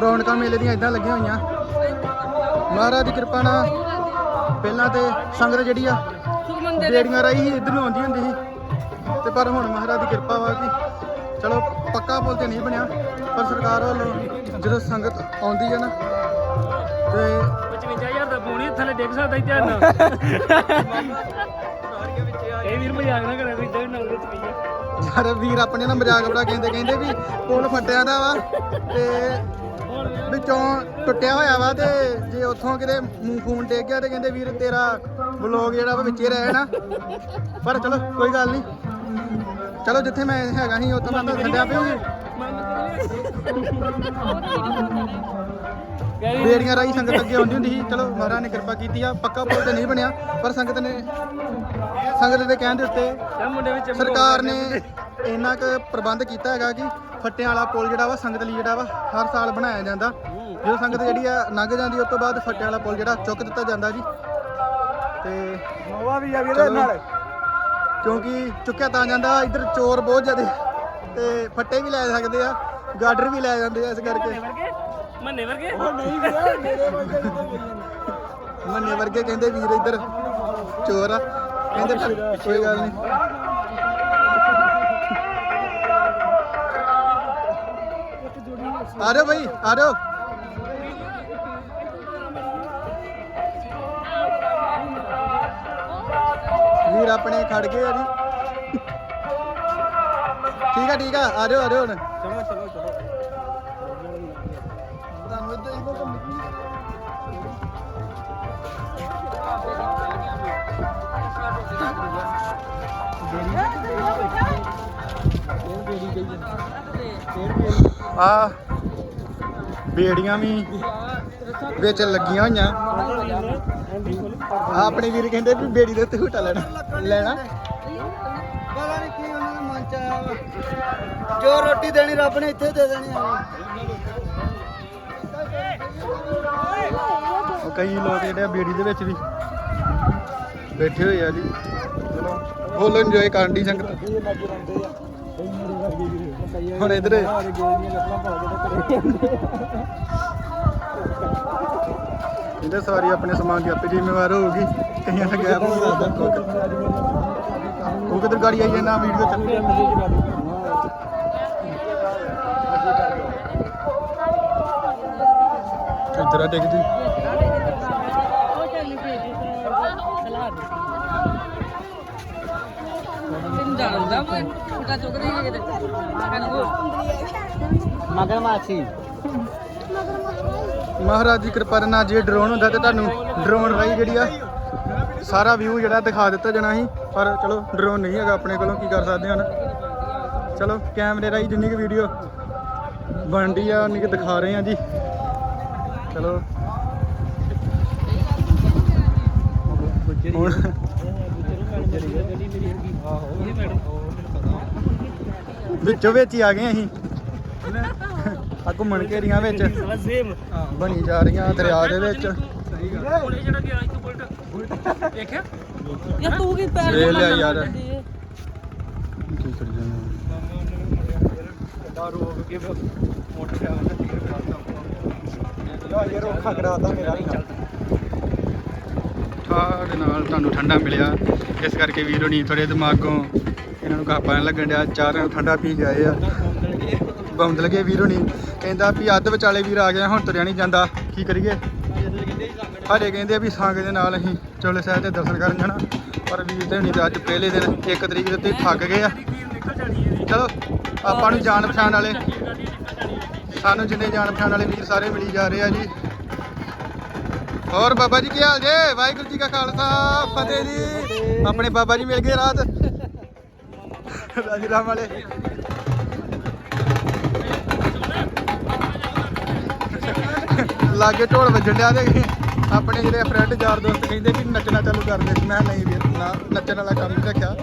ਰੌਣਕਾਂ ਮੇਲੇ ਦੀਆਂ ਇਦਾਂ ਲੱਗੀਆਂ ਹੋਈਆਂ। ਮਹਾਰਾਜ ਦੀ ਕਿਰਪਾ ਨਾਲ ਪਹਿਲਾਂ ਤੇ ਸੰਗਤ ਜਿਹੜੀ ਆ ਬੇੜੀਆਂ ਰਾਹੀਂ ਹੀ ਇੱਧਰ ਨੂੰ ਆਉਂਦੀ ਹੁੰਦੀ ਸੀ। ਤੇ ਪਰ ਹੁਣ ਮਹਾਰਾਜ ਦੀ ਕਿਰਪਾ ਵਾ ਕਿ ਚਲੋ ਪੱਕਾ ਪੁਲ ਤੇ ਨਹੀਂ ਬਣਿਆ ਪਰ ਸਰਕਾਰ ਵੱਲੋਂ ਜਦੋਂ ਸੰਗਤ ਆਉਂਦੀ ਹੈ ਨਾ ਤੇ 55000 ਦਾ ਫੋਨ ਹੀ ਥੱਲੇ ਡਿੱਗ ਸਕਦਾ ਹੀ ਧਿਆਨ ਨਾਲ। ਇਹ ਵੀਰ ਮਜ਼ਾਕ ਨਾ ਕਰਿਆ ਕੋਈ ਇਦਾਂ ਨਾਲ ਵਿੱਚ ਪਈ ਆ। ਯਾਰ ਵੀਰ ਆਪਣੇ ਨਾਲ ਮਜ਼ਾਕ ਬੜਾ ਕਹਿੰਦੇ ਕਹਿੰਦੇ ਵੀ ਪੁਲ ਫਟਿਆ ਦਾ ਵਾ ਤੇ ਵਿੱਚੋਂ ਟੁੱਟਿਆ ਹੋਇਆ ਵਾ ਤੇ ਜੇ ਉੱਥੋਂ ਕਿਤੇ ਮੂੰਹ ਫੂਨ ਡੇਗ ਗਿਆ ਤੇ ਕਹਿੰਦੇ ਵੀਰ ਤੇਰਾ ਬਲੌਗ ਜਿਹੜਾ ਵਾ ਵਿੱਚੇ ਰਹਿ ਨਾ। ਪਰ ਚਲੋ ਕੋਈ ਗੱਲ ਨਹੀਂ। ਚਲੋ ਜਿੱਥੇ ਮੈਂ ਹੈਗਾ ਸੀ ਉੱਥੇ ਮੈਂ ਤਾਂ ਛੱਡਿਆ ਪਿਆ ਬੇੜੀਆਂ ਰਾਹੀਂ ਸੰਗਤ ਅੱਗੇ ਆਉਂਦੀ ਹੁੰਦੀ ਸੀ। ਚਲੋ ਮਹਾਰਾਜ ਨੇ ਕਿਰਪਾ ਕੀਤੀ ਆ। ਪੱਕਾ ਪੁਲ ਤੇ ਨਹੀਂ ਬਣਿਆ ਪਰ ਸੰਗਤ ਨੇ ਸੰਗਤ ਦੇ ਕਹਿਣ ਦੇ ਉੱਤੇ ਸਰਕਾਰ ਨੇ ਇੰਨਾ ਕੁ ਪ੍ਰਬੰਧ ਕੀਤਾ ਹੈਗਾ ਕਿ ਫੱਟਿਆਂ ਵਾਲਾ ਪੁਲ ਜਿਹੜਾ ਵਾ ਸੰਗਤ ਲਈ ਜਿਹੜਾ ਵਾ ਹਰ ਸਾਲ ਬਣਾਇਆ ਜਾਂਦਾ। ਜਦੋਂ ਸੰਗਤ ਜਿਹੜੀ ਆ ਲੰਘ ਜਾਂਦੀ ਉਸ ਤੋਂ ਬਾਅਦ ਫੱਟਿਆਂ ਵਾਲਾ ਪੁਲ ਜਿਹੜਾ ਚੁੱਕ ਦਿੱਤਾ ਜਾਂਦਾ ਜੀ। ਤੇ ਨੋਵਾ ਵੀ ਆ ਵੀਰੇ ਨਾਲ। ਕਿਉਂਕਿ ਚੁੱਕਿਆ ਤਾਂ ਜਾਂਦਾ ਇੱਧਰ ਚੋਰ ਬਹੁਤ ਜ਼ਿਆਦੇ ਤੇ ਫੱਟੇ ਵੀ ਲੈ ਸਕਦੇ ਆ ਗਾਡਰ ਵੀ ਲੈ ਜਾਂਦੇ ਆ ਇਸ ਕਰਕੇ। ਵਰਗੇ? ਮੰਨੇ ਵਰਗੇ? ਉਹ ਨਹੀਂ ਵੀਰੇ ਮੇਰੇ ਵਰਗੇ ਮੰਨੇ ਵਰਗੇ ਕਹਿੰਦੇ ਵੀਰ ਇੱਧਰ ਚੋਰ ਆ। ਕਹਿੰਦੇ ਕੋਈ ਗੱਲ ਨਹੀਂ। ਆ ਜਾਓ ਭਾਈ ਆ ਜਾਓ। ਵੀਰ ਆਪਣੇ ਖੜ ਗਏ ਆ ਜੀ। ਠੀਕ ਆ ਠੀਕ ਆ ਆ ਜਾਓ ਆ ਜਾਓ ਹੁਣ। ਚਲੋ ਚਲੋ ਚਲੋ। ਤੁਹਾਨੂੰ ਇੱਧਰ ਹੀ ਕੋਈ ਆ ਬੇੜੀਆਂ ਵੀ ਵਿੱਚ ਲੱਗੀਆਂ ਹੋਈਆਂ। ਆ ਆਪਣੇ ਵੀਰ ਕਹਿੰਦੇ ਵੀ ਬੇੜੀ ਦੇ ਉੱਤੇ ਝੂਟਾ ਲੈਣਾ। ਲੈਣਾ। ਪਤਾ ਨਹੀਂ ਕੀ ਉਹਨਾਂ ਦੇ ਮਨ ਚ ਆਇਆ ਵਾ। ਜੋ ਰੋਟੀ ਦੇਣੀ ਰੱਬ ਨੇ ਇੱਥੇ ਦੇ ਦੇਣੀ ਆ। ਉਹ ਕਈ ਲੋਕ ਜਿਹੜੇ ਆ ਬੇੜੀ ਦੇ ਵਿੱਚ ਵੀ ਬੈਠੇ ਹੋਏ ਆ ਜੀ। ਚਲੋ ਫੁੱਲ ਇੰਜੋਏ ਕਰਨ ਦੀ ਸੰਗਤ ਇਹ ਲੱਗੇ ਰਹਿੰਦੇ ਆ ਕਈ ਮੇਰੇ ਵਰਗੇ ਕਈ ਹੁਣ ਇੱਧਰ ਇਹਦੇ ਸਵਾਰੀ ਆਪਣੇ ਸਮਾਨ ਦੀ ਆਪੇ ਜ਼ਿੰਮੇਵਾਰ ਹੋਊਗੀ। ਕਈਆਂ ਦਾ ਗੈਪ ਹੋ ਸਕਦਾ ਉਹ ਕਿਧਰ ਗਾੜੀ ਆਈ ਜਾਂਦਾ ਵੀਡੀਓ ਚ? ਤੇਰਾ ਡਿੱਗ ਜੀ। ਮਹਾਰਾਜ ਦੀ ਕਿਰਪਾ ਨਾਲ ਜੇ ਡਰੋਨ ਹੁੰਦਾ ਤੇ ਤੁਹਾਨੂੰ ਡਰੋਨ ਰਾਈ ਜਿਹੜੀ ਆ ਸਾਰਾ ਵਿਊ ਜਿਹੜਾ ਦਿਖਾ ਦਿੱਤਾ ਜਾਣਾ ਸੀ। ਪਰ ਚਲੋ ਡਰੋਨ ਨਹੀਂ ਹੈਗਾ ਆਪਣੇ ਕੋਲੋਂ ਕੀ ਕਰ ਸਕਦੇ ਹਨ ਚਲੋ ਕੈਮਰੇ ਰਾਈ ਜਿੰਨੀ ਕੁ ਵੀਡੀਓ ਬਣਦੀ ਆ ਉਨੀ ਕੁ ਦਿਖਾ ਰਹੇ ਆ ਜੀ। ਚਲੋ। ਹੁਣ ਵਿੱਚੋਂ ਵਿੱਚ ਹੀ ਆ ਗਏ ਅਸੀਂ ਆ ਘੁੰਮਣ ਘੇਰੀਆਂ ਵਿੱਚ ਬਣੀ ਜਾ ਰਹੀਆਂ ਦਰਿਆ ਦੇ ਵਿੱਚ ਯਾ ਤੂੰ ਕੀ ਪੈਰ ਵੇਖ ਲਿਆ ਨਾਲ ਯਾਰ। ਜਾਂਦੀ ਏ? ਕੀ ਕਰੀ ਠਾਹ ਦੇ ਨਾਲ ਤੁਹਾਨੂੰ ਠੰਡਾ ਮਿਲਿਆ। ਇਸ ਕਰਕੇ ਵੀਰੋ ਨਹੀਂ ਥੋੜੇ ਦਿਮਾਗੋਂ ਇਹਨਾਂ ਨੂੰ ਕਾਪਾ ਨਹੀਂ ਲੱਗਣ ਡਿਆ। ਚਾਰ ਠੰਡਾ ਪੀ ਕੇ ਆ। ਬੰਦ ਲਗੇ ਵੀਰੋ ਨਹੀਂ ਕਹਿੰਦਾ ਵੀ ਅੱਧ ਵਿਚਾਲੇ ਵੀਰ ਆ ਗਿਆ, ਹੁਣ ਤੁਰਿਆ ਨਹੀਂ ਜਾਂਦਾ। ਕੀ ਕਰੀਏ? ਹਰੇ ਕਹਿੰਦੇ ਵੀ ਸੰਗ ਦੇ ਨਾਲ ਅਸੀਂ ਚੋਲੇ ਸਾਹਿਬ ਦੇ ਦਰਸ਼ਨ ਕਰਨ ਜਾਣਾ। ਪਰ ਵੀਰ ਤੇ ਨਹੀਂ ਤੇ ਅੱਜ ਪਹਿਲੇ ਦਿਨ ਇੱਕ ਤਰੀਕ ਦੇ ਉੱਤੇ ਥੱਕ ਗਏ ਆ। ਚਲੋ, ਆਪਾਂ ਨੂੰ ਜਾਣ ਪਛਾਣ ਵਾਲੇ ਸਾਨੂੰ ਜਿੰਨੇ ਜਾਣ ਪਛਾਣ ਵਾਲੇ ਵੀਰ ਸਾਰੇ ਮਿਲੀ ਜਾ ਰਹੇ ਆ ਜੀ। ਹੋਰ ਬਾਬਾ ਜੀ ਕੀ ਹਾਲ ਜੇ? ਵਾਹਿਗੁਰੂ ਜੀ ਕਾ ਖਾਲਸਾ, ਫਤਿਹ ਜੀ। ਆਪਣੇ ਬਾਬਾ ਜੀ ਮਿਲ ਗਏ ਰਾਤ। ਰਾਜੀ ਰਾਮ ਵਾਲੇ। ਲਾਗੇ ਢੋਲ ਵੱਜਣ ਡਿਆ ਤੇ ਆਪਣੇ ਜਿਹੜੇ ਫਰੈਂਡ ਯਾਰ ਦੋਸਤ ਕਹਿੰਦੇ ਵੀ ਨੱਚਣਾ ਚਾਲੂ ਕਰ ਦੇ। ਮੈਂ ਕਿਹਾ ਨਹੀਂ ਵੀਰ ਨਾ, ਨੱਚਣ ਵਾਲਾ ਕੰਮ ਨਹੀਂ ਰੱਖਿਆ।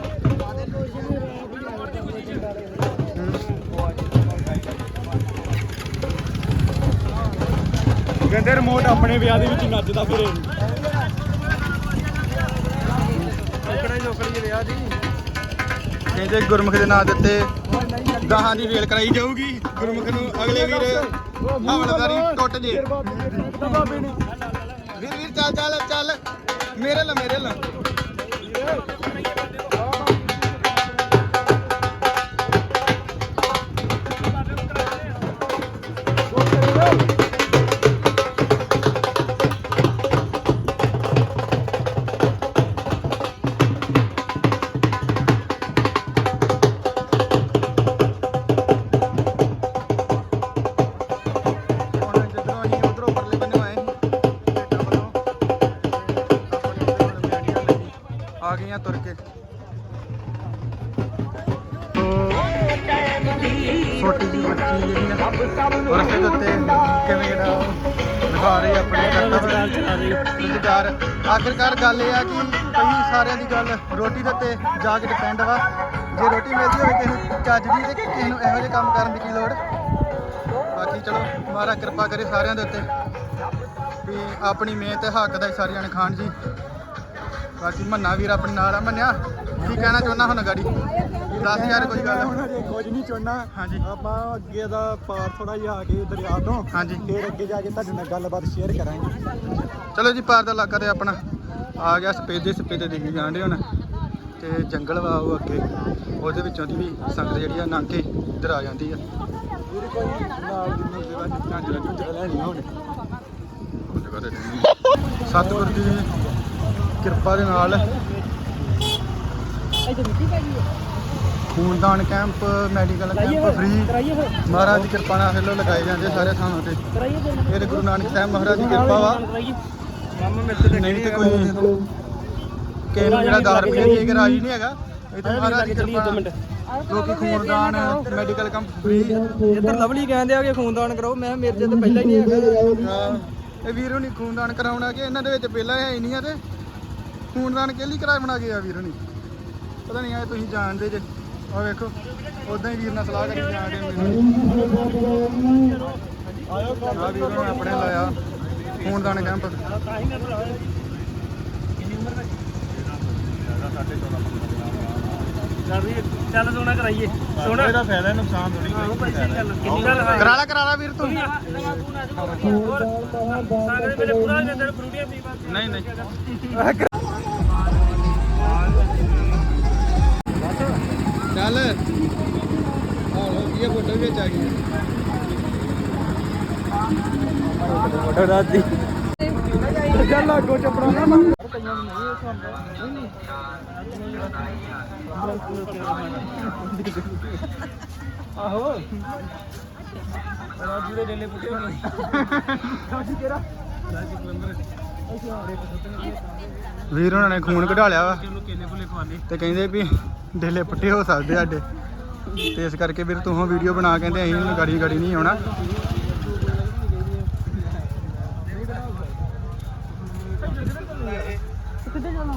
ਕਹਿੰਦੇ ਰਿਮੋਟ ਆਪਣੇ ਵਿਆਹ ਦੇ ਵਿੱਚ ਨੱਚਦਾ ਫਿਰੇ। ਟੋਕੜੇ ਟੋਕੜੀ ਵਿਆਹ ਦੀ। ਕਹਿੰਦੇ ਗੁਰਮੁਖ ਦੇ ਨਾਂ ਦਿੱਤੇ ਉੱਤੇ ਗਾਹਾਂ ਦੀ ਵੇਲ ਕਰਾਈ ਜਾਊਗੀ। ਗੁਰਮੁਖ ਨੂੰ ਅਗਲੇ ਵੀਰ ਹਵਲਦਾਰੀ ਟੁੱਟ ਜੇ ਵੀਰ ਵੀਰ, ਚੱਲ ਚੱਲ ਚੱਲ। ਮੇਰੇ ਲ ਮੇਰੇ ਲ। ਰਸਤੇ ਦੇ ਉੱਤੇ ਕਿਵੇਂ ਜਿਹੜਾ ਉਹ ਦਿਖਾ ਰਹੀ ਆਪਣੇ ਕਰਤੱਵ ਰੁਜ਼ਗਾਰ ਆਖਿਰਕਾਰ ਗੱਲ ਇਹ ਆ ਕਿ ਕਈ ਸਾਰਿਆਂ ਦੀ ਗੱਲ ਰੋਟੀ ਦੇ ਉੱਤੇ ਜਾ ਕੇ ਡਿਪੈਂਡ ਵਾ। ਜੇ ਰੋਟੀ ਮਿਲਦੀ ਹੋਵੇ ਕਿਸੇ ਨੂੰ ਚੱਜ ਦੀ ਤੇ ਕਿਸੇ ਨੂੰ ਇਹੋ ਜਿਹੇ ਕੰਮ ਕਰਨ ਦੀ ਕੀ ਲੋੜ। ਬਾਕੀ ਚਲੋ ਮਹਾਰਾ ਕਿਰਪਾ ਕਰੇ ਸਾਰਿਆਂ ਦੇ ਉੱਤੇ। ਵੀ ਆਪਣੀ ਮਿਹਨਤ ਤੇ ਹੱਕ ਦਾ ਹੀ ਸਾਰੇ ਜਣੇ ਖਾਣ ਜੀ। ਬਾਕੀ ਮੰਨਾ ਵੀਰ ਆਪਣੇ ਨਾਲ ਆ। ਮੰਨਿਆ? ਕੀ ਕਹਿਣਾ ਚਾਹੁੰਦਾ ਹੁਣ ਗਾੜੀ? ਦੱਸ ਯਾਰ ਕੋਈ ਗੱਲ ਕੁਝ ਨਹੀਂ ਚੁਣਨਾ। ਹਾਂਜੀ। ਆਪਾਂ ਅੱਗੇ ਦਾ ਪਾਰ ਥੋੜਾ ਜਿਹਾ ਆ ਕੇ ਦਰਿਆ ਤੋਂ। ਹਾਂਜੀ। ਫੇਰ ਅੱਗੇ ਜਾ ਕੇ ਤੁਹਾਡੇ ਨਾਲ ਗੱਲਬਾਤ ਸ਼ੇਅਰ ਕਰਾਂਗੇ। ਚਲੋ ਜੀ ਪਾਰ ਦਾ ਇਲਾਕਾ ਤੇ ਆਪਣਾ ਆ ਗਿਆ ਸਪੇਦੇ ਸਪੇਦੇ ਦਿਖੀ ਜਾਂਦੇ ਹੁਣ। ਤੇ ਜੰਗਲ ਵਾ ਉਹ ਅੱਗੇ। ਉਹਦੇ ਵਿੱਚੋਂ ਦੀ ਵੀ ਸੰਗਤ ਜਿਹੜੀ ਆ ਲੰਘ ਕੇ ਇੱਧਰ ਆ ਜਾਂਦੀ ਆ। ਵੀਰ ਕੋਈ ਨਾਲ ਦੀ ਨੂੰ ਦੇਵਾ ਝਾਂਜਰਾ ਝੁੰਜਰਾ ਲੈਣੀ ਹੋਣੀ। ਸਤਿਗੁਰ ਦੀ ਕਿਰਪਾ ਦੇ ਨਾਲ ਇੱਥੇ ਮਿੱਟੀ ਪੈ ਗਈ ਹੈ। ਖੂਨਦਾਨ ਕੈਂਪ ਮੈਡੀਕਲ ਕੈਂਪ ਫ੍ਰੀ ਮਹਾਰਾਜ ਦੀ ਕਿਰਪਾ ਨਾਲ ਹੇਲੋ ਲਗਾਏ ਜਾਂਦੇ ਸਾਰੇ ਥਾਵਾਂ ਤੇ। ਫਿਰ ਗੁਰੂ ਨਾਨਕ ਸਾਹਿਬ ਮਹਾਰਾਜ ਦੀ ਕਿਰਪਾ ਵਾ। ਨਹੀਂ ਤੇ ਕੋਈ ਨੂੰ ਜਿਹੜਾ 10 ਰੁਪਏ ਦੇ ਕੇ ਰਾਜੀ ਨਹੀਂ ਹੈਗਾ। ਇਹ ਤਾਂ ਮਹਾਰਾਜ ਦੀ ਕਿਰਪਾ। ਲੋਕੀ ਖੂਨਦਾਨ ਮੈਡੀਕਲ ਕੈਂਪ ਫ੍ਰੀ ਇੱਧਰ ਲਵਲੀ ਕਹਿੰਦੇ ਆ ਕਿ ਖੂਨਦਾਨ ਕਰੋ ਮੈਂ ਮੇਰੇ ਤੇ ਤਾਂ ਪਹਿਲਾਂ ਹੀ ਨਹੀਂ ਹੈਗਾ। ਇਹ ਵੀਰ ਹੁਣੀ ਖੂਨਦਾਨ ਕਰਾਉਣਾ ਕਿ ਇਹਨਾਂ ਦੇ ਵਿੱਚ ਪਹਿਲਾਂ ਹੈ ਹੀ ਨਹੀਂ ਆ ਤੇ। ਖੂਨਦਾਨ ਕਿਹਲੀ ਕਰਾਏ ਬਣਾ ਗਏ ਆ ਵੀਰ ਹੁਣੀ? ਪਤਾ ਨਹੀਂ ਆ ਤੁਸੀਂ ਜਾਣਦੇ ਜੇ। ਆ ਵੇਖੋ ਉਦਾਂ ਹੀ ਵੀਰ ਨਾਲ ਸਲਾਹ ਕਰੀ ਜਾਣਦੇ ਆਇਓ ਆ ਵੀਰ ਨੇ ਆਪਣੇ ਲਾਇਆ ਖੂਨਦਾਨ ਕੈਂਪ। ਚੱਲ ਸੋਨਾ ਕਰਾਈਏ। ਸੋਨਾ। ਇਹਦਾ ਫਾਇਦਾ ਨੁਕਸਾਨ ਥੋੜੀ ਕਿੰਨੀ ਗੱਲ ਕਰਾ ਲਾ ਕਰਾ ਲਾ ਵੀਰ ਤੂੰ। ਸਾਗਰੇ ਮੇਰੇ ਪੂਰਾ ਜੰਦਰ ਫਰੂਟੀਆਂ ਪੀ ਬਸ ਨਹੀਂ ਨਹੀਂ। ਫੋਟੋ ਆਹੋ ਰਾਜੂ ਦੇ ਡੇਲੇ ਪੁੱਟੇ ਹੋਣੇ ਰਾਜੂ ਕਿਹੜਾ ਵੀਰ ਉਹਨਾਂ ਨੇ ਖੂਨ ਕਢਾ ਲਿਆ ਵਾ। ਤੇ ਕਹਿੰਦੇ ਵੀ ਡੇਲੇ ਪੱਟੇ ਹੋ ਸਕਦੇ ਸਾਡੇ। ਤੇ ਇਸ ਕਰਕੇ ਵੀਰ ਤੂੰ ਵੀਡੀਓ ਬਣਾ ਕਹਿੰਦੇ ਅਸੀਂ ਇਹਨੂੰ ਗਾੜੀ ਗਾੜੀ ਨਹੀਂ ਆਉਣਾ। ਕਿੱਥੇ ਜਾਣਾ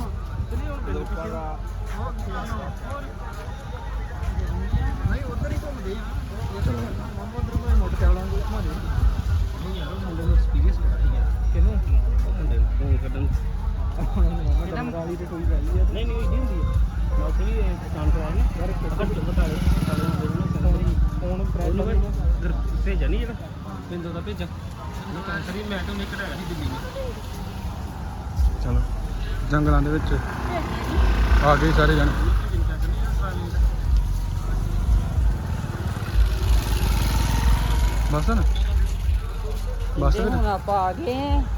ਨਹੀਂ ਨਹੀਂ ਨਹੀਂ ਹੁੰਦੀ ਮੈਂ ਉੱਥੇ ਵੀ ਦੁਕਾਨ ਤੋਂ ਆ। ਗਈ ਯਾਰ ਇੱਕ ਘੱਟ ਬਟਾਲੇ ਫੋਨ ਫੋਨ ਭੇਜਿਆ ਨਹੀਂ ਜਿਹੜਾ ਬਿੰਦੂ ਦਾ ਭੇਜਾ ਮੈਂ ਤਾਂ ਕਰੀ ਮੈਂ ਤਾਂ ਨਿਕਲ ਆਇਆ ਸੀ ਦਿੱਲੀ ਨੂੰ ਚਲੋ ਜੰਗਲਾਂ ਦੇ ਵਿੱਚ ਆ ਗਏ ਸਾਰੇ ਜਣ। ਬਸ ਨਾ? ਬਸ ਹੁਣ ਆਪਾਂ ਆ ਗਏ।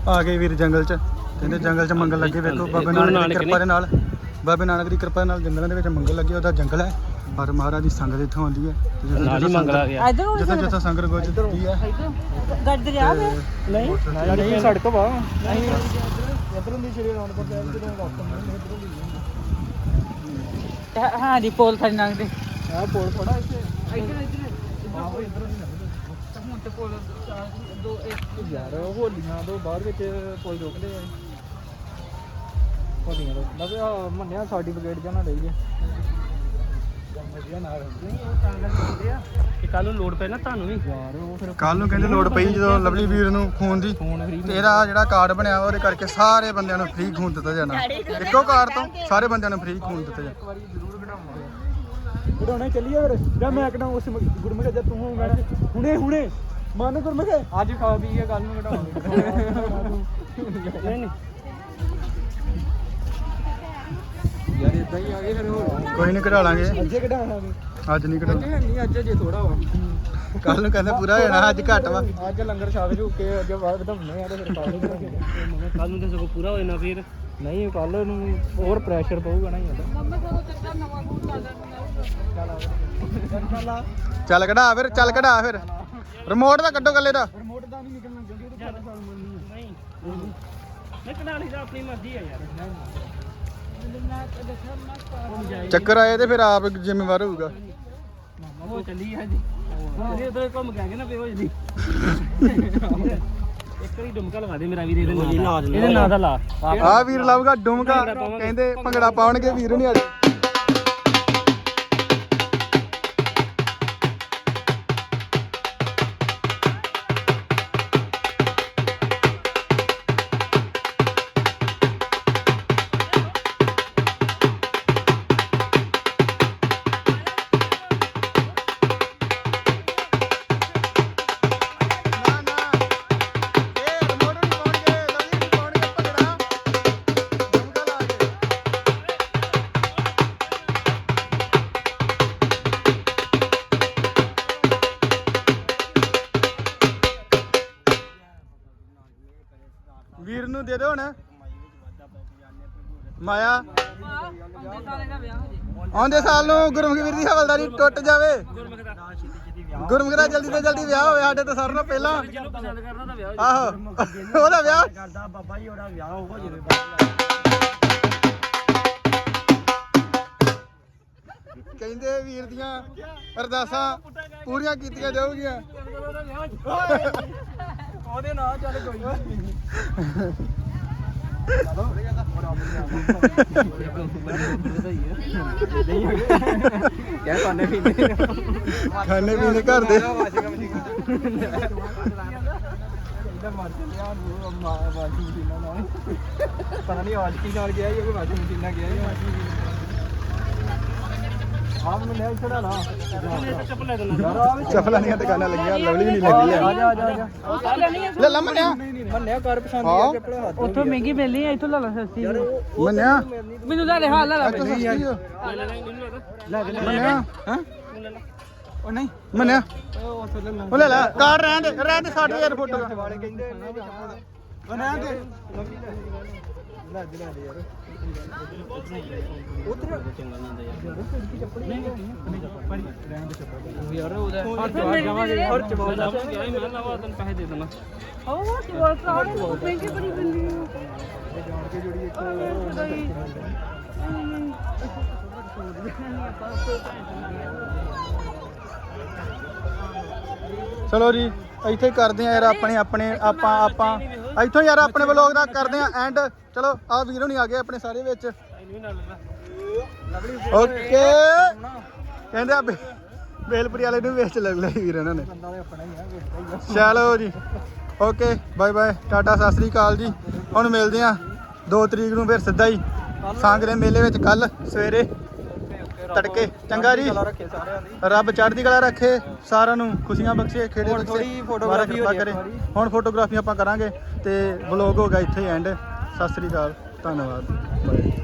ਆ ਗਏ ਵੀਰ ਜੰਗਲ ਚ। ਕਹਿੰਦੇ ਜੰਗਲ ਚ ਮੰਗਲ ਲੱਗੇ ਵੇਖੋ ਬਾਬੇ ਨਾਨਕ ਦੀ ਕਿਰਪਾ ਦੇ ਨਾਲ। ਬਾਬੇ ਨਾਨਕ ਦੀ ਕਿਰਪਾ ਨਾਲ ਜੰਗਲਾਂ ਦੇ ਵਿੱਚ ਮੰਗਲ ਲੱਗੇ ਉਹਦਾ ਜੰਗਲ ਹੈ। ਪਰ ਮਹਾਰਾਜ ਦੀ ਸੰਗਤ ਇੱਥੋਂ ਆਉਂਦੀ ਹੈ। ਤੇ ਜਦੋਂ- ਨਾਲ ਹੀ ਜਦੋਂ ਮੰਗਲਾ ਗਿਆ। ਇਧਰ ਜਿੱਥੇ ਜਿੱਥੇ ਸੰਗਤ ਗੁਜਰਦੀ ਹੈ। ਗੱਡ ਦਰਿਆ ਵੇ। ਨਹੀਂ ਨਹੀਂ ਸੜਕ ਵਾ ਨਹੀਂ ਇਧਰੋਂ ਦੀ ਸ਼੍ਰੀ ਅਨੰਦਪੁਰ ਸਾਹਿਬ ਜਦੋਂ ਵਾਪਸ ਮੁੜਨੇ ਇਧਰੋਂ ਦੀ ਹਾਂ ਦੀ ਪੋਲ ਥੜੀ ਲੰਘਦੇ ਆ ਪੋਲ ਥੋੜਾ ਇੱਥੇ। ਇੱਧਰ ਇੱਧਰ। ਹੁਣ ਤੇ ਪੋਲ ਚਾਰ ਦੋ ਇੱਕ ਯਾਰ ਹੋਲੀਆਂ ਤੋਂ ਬਾਅਦ ਵਿੱਚ ਕੋਈ ਰੋਕਦੇ ਆ। ਹੋਲੀਆਂ ਤੋਂ ਲੱਗੇ ਆ ਮੰਨਿਆ ਸਰਟੀਫਿਕੇਟ ਜਾਂ ਨਾ ਲਈਏ। ਵਧੀਆ ਨਾਲ ਕਿ ਕੱਲ ਨੂੰ ਲੋਡ ਪਏ ਨਾ ਤੁਹਾਨੂੰ ਵੀ? ਯਾਰ ਉਹ ਫਿਰ ਕੱਲ ਨੂੰ ਕਹਿੰਦੇ ਲੋੜ ਪਈ ਜਦੋਂ ਲਵਲੀ ਵੀਰ ਨੂੰ ਖੂਨ ਦੀ। ਫੋਨ ਫਰੀ ਤੇ ਇਹਦਾ ਜਿਹੜਾ ਕਾਰਡ ਬਣਿਆ ਉਹਦੇ ਕਰਕੇ ਸਾਰੇ ਬੰਦਿਆਂ ਨੂੰ ਫ੍ਰੀ ਖੂਨ ਦਿੱਤਾ ਜਾਣਾ। ਇੱਕੋ ਕਾਰਡ ਤੋਂ ਸਾਰੇ ਬੰਦਿਆਂ ਨੂੰ ਫ੍ਰੀ ਖੂਨ ਦਿੱਤਾ ਜਾਣਾ। ਵਾਰੀ ਜ਼ਰੂਰ ਕਢਾਵਾਂਗੇ ਕਢਾਉਣਾ ਚੱਲੀਏ ਫਿਰ। ਜਾਂ ਮੈਂ ਕਢਾਉਂ ਉਸ ਗੁਰਮੁਖ ਜਦ ਤੂੰ ਹੋਗਾ ਹੁਣੇ ਹੁਣੇ। ਮਨ ਗੁਰਮੁਖ। ਅੱਜ ਖਾ ਪੀ ਕੇ ਕੱਲ ਨੂੰ ਕਢਾਵਾਂਗੇ ਨਹੀਂ ਨਹੀਂ। ਇਦਾਂ ਹੀ ਆ ਗਏ ਫਿਰ ਹੋਰ ਕੋਈ ਨਹੀਂ ਕਢਾ ਲਾਂਗੇ। ਅੱਜੇ ਕਢਾਵਾਂਗੇ। ਅੱਜ ਨਹੀਂ ਕਢਾਉਣਾ। ਨਹੀਂ ਅੱਜ ਜੇ ਥੋੜਾ ਵਾ। ਕੱਲ ਨੂੰ ਕਹਿੰਦੇ ਪੂਰਾ ਹੋ ਜਾਣਾ ਅੱਜ ਘੱਟ ਵਾ। ਅੱਜ ਲੰਗਰ ਛਕ ਜੂ ਕੇ ਅੱਜ ਬਾਅਦ ਵਧਾਉਣੇ ਆ ਤੇ ਫਿਰ ਕੱਲ ਨੂੰ ਕੱਲ ਨੂੰ ਤੇ ਸਗੋਂ ਪੂਰਾ ਹੋ ਜਾਣਾ ਫਿਰ। ਨਹੀਂ ਕੱਲ ਨੂੰ ਹੋਰ ਪ੍ਰੈਸ਼ਰ ਪਊਗਾ ਨਾ ਯਾਰ ਚੱਲ ਕਢਾ ਫਿਰ ਚੱਲ ਕਢਾ ਫਿਰ। ਰਿਮੋਟ ਦਾ ਕੱਢੋ ਕੱਲੇ ਦਾ। ਰਿਮੋਟ ਦਾ ਨਹੀਂ ਨਿਕਲਣਾ ਜਲਦੀ ਤੇ ਪਤਾ ਸਾਲ ਨਹੀਂ। ਨਹੀਂ ਕਢਾ ਲਈ ਤਾਂ ਆਪਣੀ ਮਰਜ਼ੀ ਆ ਯਾਰ। ਚੱਕਰ ਆਏ ਤੇ ਫਿਰ ਆਪ ਜ਼ਿੰਮੇਵਾਰ ਹੋਊਗਾ। ਉਹ ਚੱਲੀ ਆ ਜੀ ਉਹਦੇ ਉਧਰ ਘੁੰਮ ਕੇ ਆ ਗਏ ਨਾ ਬੇਹੋਸ਼ ਦੀ ਇੱਕ ਵਾਰੀ ਡੁਮਕਾ ਲਗਾ ਦੇ ਮੇਰਾ ਵੀਰ ਇਹਦੇ ਨਾਂ ਦਾ। ਇਹਦੇ ਨਾਂ ਦਾ ਲਾ। ਆ ਵੀਰ ਲਾਊਗਾ ਡੁਮਕਾ ਕਹਿੰਦੇ ਭੰਗੜਾ ਪਾਉਣਗੇ ਵੀਰ ਨਹੀਂ ਅੱਜ। ਵੀਰ ਨੂੰ ਦੇ ਦਿਓ ਹੁਣ ਮਾਇਆ। ਆਉਂਦੇ ਸਾਲ ਨੂੰ ਗੁਰਮੁਖ ਵੀਰ ਦੀ ਹਵਲਦਾਰੀ ਟੁੱਟ ਜਾਵੇ। ਗੁਰਮੁਖ ਦਾ ਜਲਦੀ ਤੋਂ ਜਲਦੀ ਵਿਆਹ ਹੋਵੇ, ਸਾਡੇ ਤੋਂ ਸਾਰਿਆਂ ਨਾਲੋਂ ਪਹਿਲਾਂ। ਆਹੋ। ਉਹਦਾ ਵਿਆਹ। ਕਰਦਾ ਬਾਬਾ ਜੀ ਉਹਦਾ ਵਿਆਹ ਹੋ ਜਾਵੇ ਕਹਿੰਦੇ ਵੀਰ ਦੀਆਂ ਅਰਦਾਸਾਂ ਪੂਰੀਆਂ ਕੀਤੀਆਂ ਜਾਊਗੀਆਂ। ਉਹਦੇ ਨਾਲ ਚੱਲ ਕੋਈ ਯਾਰ ਪਾਣੇ। ਪੀਂਦੇ ਖਾਣੇ ਪੀਣੇ ਘਰ ਦੇ। ਪਤਾ ਨਹੀਂ ਆਵਾਜ਼ ਕੀ ਨਾਲ ਗਿਆ ਇਹ ਵਾਸ਼ਿੰਗ ਮਸ਼ੀਨ ਨਾਲ ਗਿਆ ਛੜਾ ਲਾ ਚੱਪਲ ਦੀਆਂ ਦੁਕਾਨਾਂ ਲੱਗੀਆਂ ਲਵਲੀ ਵੀ ਨਹੀਂ ਲੱਗੀ ਆ। ਆ ਜਾ ਆ ਜਾ ਆ ਜਾ। ਲੈ ਲੈ ਮੰਨਿਆ। ਮੰਨਿਆ ਕਰ ਪਸੰਦ ਹਾਂ। ਚੱਪਲ ਹੱਥ ਉੱਥੋਂ ਮਹਿੰਗੀ ਮਿਲਣੀ ਆ ਇੱਥੋਂ ਲੈ ਲਾ ਸਸਤੀ। ਮੰਨਿਆ। ਮੈਨੂੰ ਲੈ ਲੈ ਹਾਂ ਲੈ ਲੈ ਆ। ਮੰਨਿਆ। ਹਾਂ? ਉਹ ਨਹੀਂ। ਮੰਨਿਆ। ਉਹ ਲੈ ਲੈ। ਕਾਰ ਰਹਿਣ ਦੇ ਰਹਿਣ ਦੇ 60000 ਫੋਟੋ ਦਾ। ਵਾਲੇ ਕਹਿੰਦੇ ਇਹਨੇ ਜਾਣਾ ਉਹ ਰਹਿਣ ਦੇ। ਲੈ ਦੇ ਲੈ ਦੇ ਯਾਰ। ਉਧਰ ਚੰਗਾ ਨਹੀਂ ਹੁੰਦਾ ਯਾਰ। ਰਹਿਣ ਦੇ ਚੱਪਲ ਯਾਰ ਉਹਦਾ ਹਰ ਜਵਾਬ ਜਾਵਾਂਗੇ। ਹਰ ਮੈਂ ਲਾਵਾਂ ਗਿਆ ਮੈਂ ਲਾਵਾ ਤੈਨੂੰ ਪੈਸੇ ਦੇ ਦੇਣਾ ਉਹ ਚੋਲ ਕਰਾਉਣੇ ਨੂੰ ਮਹਿੰਗੀ ਬੜੀ ਬੰਦੀ ਜਾਣ ਕੇ ਜੁੜੀ ਇੱਕ ਚਲੋ ਜੀ। ਇੱਥੇ ਕਰਦੇ ਆ ਯਾਰ ਆਪਣੇ ਆਪਣੇ ਆਪਾਂ ਆਪਾਂ। ਇੱਥੋਂ ਯਾਰ ਆਪਣੇ ਵਲੋਗ ਦਾ ਕਰਦੇ ਆ ਐਂਡ ਚਲੋ ਆ ਵੀਰ ਹੁਣੀ ਆ ਗਏ ਆਪਣੇ ਸਾਰੇ ਵਿੱਚ। ਓਕੇ ਕਹਿੰਦੇ ਆ ਬੇ- ਬੇਲਪੁਰੀ ਵਾਲੇ ਨੂੰ ਵੇਚ ਲੈ ਲਿਆ ਵੀਰ ਇਹਨਾਂ ਨੇ। ਚਲੋ ਜੀ। Okay bye bye Tata, Sat Sri ਅਕਾਲ ਜੀ। ਹੁਣ ਮਿਲਦੇ ਆ। 2 ਤਰੀਕ ਨੂੰ ਫਿਰ ਸਿੱਧਾ ਹੀ। ਸਾਂਗਰੇ ਮੇਲੇ ਵਿੱਚ ਕੱਲ ਸਵੇਰੇ। ਤੜਕੇ। ਚੰਗਾ ਜੀ। ਰੱਖੇ ਸਾਰਿਆਂ ਦੀ। ਰੱਬ ਚੜ੍ਹਦੀ ਕਲਾ ਰੱਖੇ ਸਾਰਿਆਂ ਨੂੰ ਖੁਸ਼ੀਆਂ ਬਖਸ਼ੇ ਖੇੜੇ ਹੁਣ ਬਖਸ਼ੇ ਥੋੜ੍ਹੀ photography ਹੋ ਜਾਏ ਕਰੇ। ਹੁਣ ਫੋਟੋਗ੍ਰਾਫੀ ਆਪਾਂ ਕਰਾਂਗੇ ਤੇ ਵਲੌਗ ਹੋਗਾ ਇੱਥੇ ਐਂਡ ਸਤਿ ਸ੍ਰੀ ਅਕਾਲ ਧੰਨਵਾਦ। ਬਾਏ